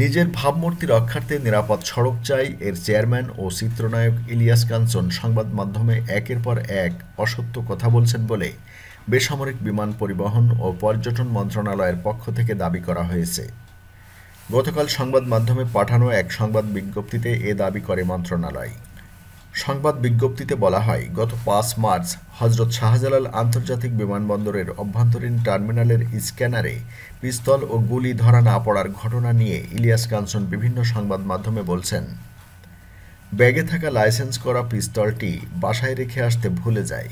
নিজের ভাবমূর্তি রক্ষার্থে নিরাপদ সড়ক চাই এর চেয়ারম্যান ও চিত্রনায়ক ইলিয়াস কাঞ্চন সংবাদ মাধ্যমে একের পর এক অসত্য কথা বলছেন বলে বেসামরিক বিমান পরিবহন ও পর্যটন মন্ত্রণালয়ের পক্ষ থেকে দাবি করা হয়েছে। গতকাল সংবাদ মাধ্যমে পাঠানো এক সংবাদ বিজ্ঞপ্তিতে এ দাবি করে মন্ত্রণালয়। সংবাদ বিজ্ঞপ্তিতে বলা হয়, গত পাঁচ মার্চ হজরত শাহজালাল আন্তর্জাতিক বিমানবন্দরের অভ্যন্তরীণ টার্মিনালের স্ক্যানারে পিস্তল ও গুলি ধরা না পড়ার ঘটনা নিয়ে ইলিয়াস কাঞ্চন বিভিন্ন সংবাদ মাধ্যমে বলছেন, ব্যাগে থাকা লাইসেন্স করা পিস্তলটি বাসায় রেখে আসতে ভুলে যায়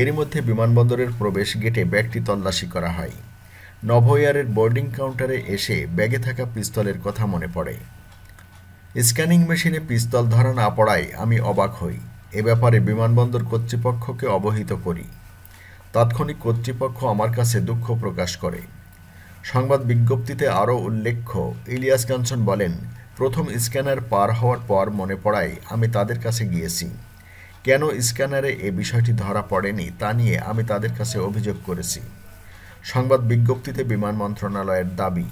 এরই মধ্যে বিমানবন্দরের প্রবেশ গেটে ব্যাগটি তল্লাশি করা হয়। নভোয়ারের বোর্ডিং কাউন্টারে এসে ব্যাগে থাকা পিস্তলের কথা মনে পড়ে। স্ক্যানিং মেশিনে পিস্তল ধরা না পড়ায় আমি অবাক হই। এ ব্যাপারে বিমানবন্দর কর্তৃপক্ষকে অবহিত করি। তাৎক্ষণিক কর্তৃপক্ষ আমার কাছে দুঃখ প্রকাশ করে। সংবাদ বিজ্ঞপ্তিতে আরও উল্লেখ্য, ইলিয়াস কাঞ্চন বলেন, প্রথম স্ক্যানার পার হওয়ার পর মনে পড়ায় আমি তাদের কাছে গিয়েছি। কেন স্ক্যানারে এ বিষয়টি ধরা পড়েনি তা নিয়ে আমি তাদের কাছে অভিযোগ করেছি। সংবাদ বিজ্ঞপ্তিতে বিমান মন্ত্রণালয়ের দাবি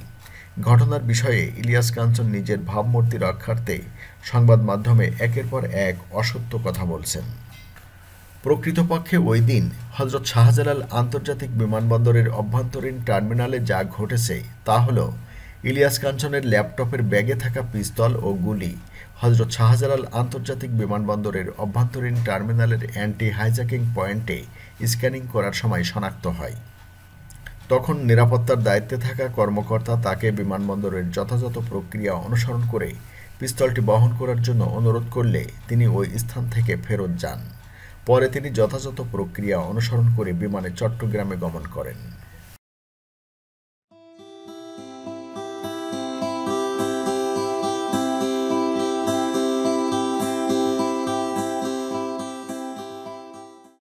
ঘটনার বিষয়ে ইলিয়াস কাঞ্চন নিজের ভাবমূর্তি রক্ষার্থে সংবাদ মাধ্যমে একের পর এক অসত্য কথা বলছেন। প্রকৃতপক্ষে ওই দিন হজরত শাহজালাল আন্তর্জাতিক বিমানবন্দরের অভ্যন্তরীণ টার্মিনালে যা ঘটেছে তা হল ইলিয়াস কাঞ্চনের ল্যাপটপের ব্যাগে থাকা পিস্তল ও গুলি হজরত শাহজালাল আন্তর্জাতিক বিমানবন্দরের অভ্যন্তরীণ টার্মিনালের অ্যান্টি হাইজ্যাকিং পয়েন্টে স্ক্যানিং করার সময় শনাক্ত হয়। তখন নিরাপত্তার দায়িত্বে থাকা কর্মকর্তা তাকে বিমানবন্দরের যথাযথ প্রক্রিয়া অনুসরণ করে পিস্তলটি বহন করার জন্য অনুরোধ করলে তিনি ওই স্থান থেকে ফেরত যান। পরে তিনি যথাযথ প্রক্রিয়া অনুসরণ করে বিমানে চট্টগ্রামে গমন করেন।